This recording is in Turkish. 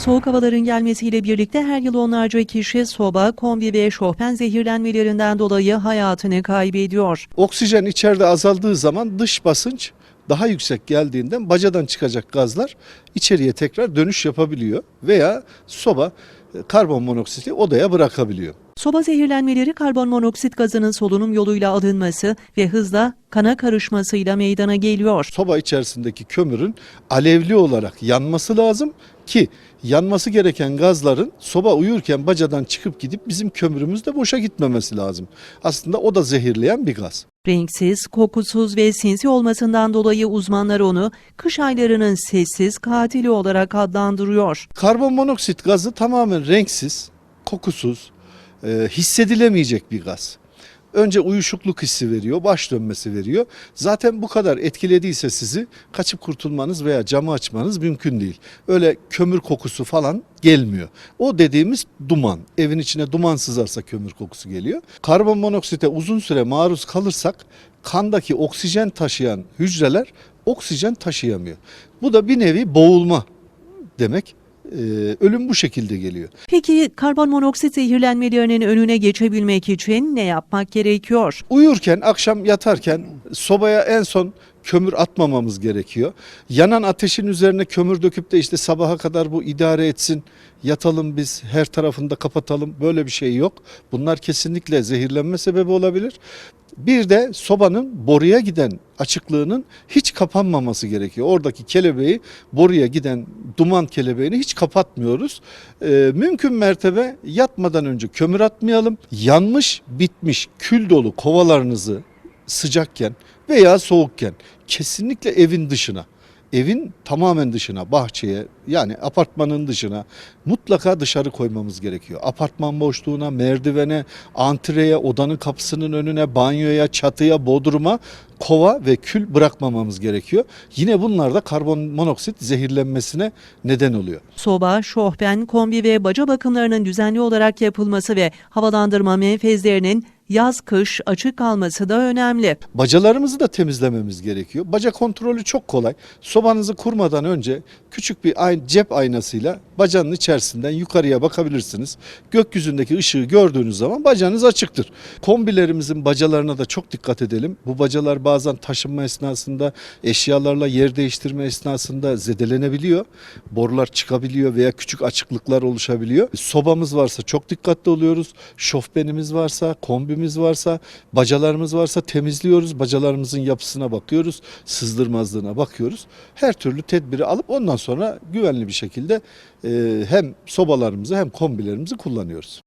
Soğuk havaların gelmesiyle birlikte her yıl onlarca kişi soba, kombi ve şofben zehirlenmelerinden dolayı hayatını kaybediyor. Oksijen içeride azaldığı zaman dış basınç daha yüksek geldiğinden bacadan çıkacak gazlar içeriye tekrar dönüş yapabiliyor veya soba e, karbon monoksiti odaya bırakabiliyor. Soba zehirlenmeleri karbon monoksit gazının solunum yoluyla alınması ve hızla kana karışmasıyla meydana geliyor. Soba içerisindeki kömürün alevli olarak yanması lazım ki yanması gereken gazların soba uyurken bacadan çıkıp gidip bizim kömürümüzde boşa gitmemesi lazım. Aslında o da zehirleyen bir gaz. Renksiz, kokusuz ve sinsi olmasından dolayı uzmanlar onu kış aylarının sessiz katili olarak adlandırıyor. Karbon monoksit gazı tamamen renksiz, kokusuz, e, hissedilemeyecek bir gaz. Önce uyuşukluk hissi veriyor, baş dönmesi veriyor. Zaten bu kadar etkilediyse sizi kaçıp kurtulmanız veya camı açmanız mümkün değil. Öyle kömür kokusu falan gelmiyor. O dediğimiz duman. Evin içine duman sızarsa kömür kokusu geliyor. Karbon monoksite uzun süre maruz kalırsak kandaki oksijen taşıyan hücreler oksijen taşıyamıyor. Bu da bir nevi boğulma demek. Ee, ölüm bu şekilde geliyor. Peki karbon monoksit zehirlenmelerinin önüne geçebilmek için ne yapmak gerekiyor? Uyurken, akşam yatarken sobaya en son kömür atmamamız gerekiyor. Yanan ateşin üzerine kömür döküp de işte sabaha kadar bu idare etsin, yatalım biz her tarafını da kapatalım böyle bir şey yok. Bunlar kesinlikle zehirlenme sebebi olabilir. Bir de sobanın boruya giden açıklığının hiç kapanmaması gerekiyor. Oradaki kelebeği boruya giden duman kelebeğini hiç kapatmıyoruz. Ee, mümkün mertebe yatmadan önce kömür atmayalım. Yanmış, bitmiş, kül dolu kovalarınızı sıcakken veya soğukken kesinlikle evin dışına, evin tamamen dışına, bahçeye yani apartmanın dışına mutlaka dışarı koymamız gerekiyor. Apartman boşluğuna, merdivene, antreye, odanın kapısının önüne, banyoya, çatıya, bodruma kova ve kül bırakmamamız gerekiyor. Yine bunlar da karbon monoksit zehirlenmesine neden oluyor. Soba, şofben, kombi ve baca bakımlarının düzenli olarak yapılması ve havalandırma menfezlerinin yaz-kış açık kalması da önemli. Bacalarımızı da temizlememiz gerekiyor. Baca kontrolü çok kolay. Sobanızı kurmadan önce küçük bir cep aynasıyla bacanın içerisinden yukarıya bakabilirsiniz. Gökyüzündeki ışığı gördüğünüz zaman bacanız açıktır. Kombilerimizin bacalarına da çok dikkat edelim. Bu bacalar bazen taşınma esnasında eşyalarla yer değiştirme esnasında zedelenebiliyor. Borular çıkabiliyor veya küçük açıklıklar oluşabiliyor. Sobamız varsa çok dikkatli oluyoruz. Şofbenimiz varsa, kombimiz varsa, bacalarımız varsa temizliyoruz. Bacalarımızın yapısına bakıyoruz. Sızdırmazlığına bakıyoruz. Her türlü tedbiri alıp ondan sonra güvenli bir şekilde hem sobalarımızı hem kombilerimizi kullanıyoruz.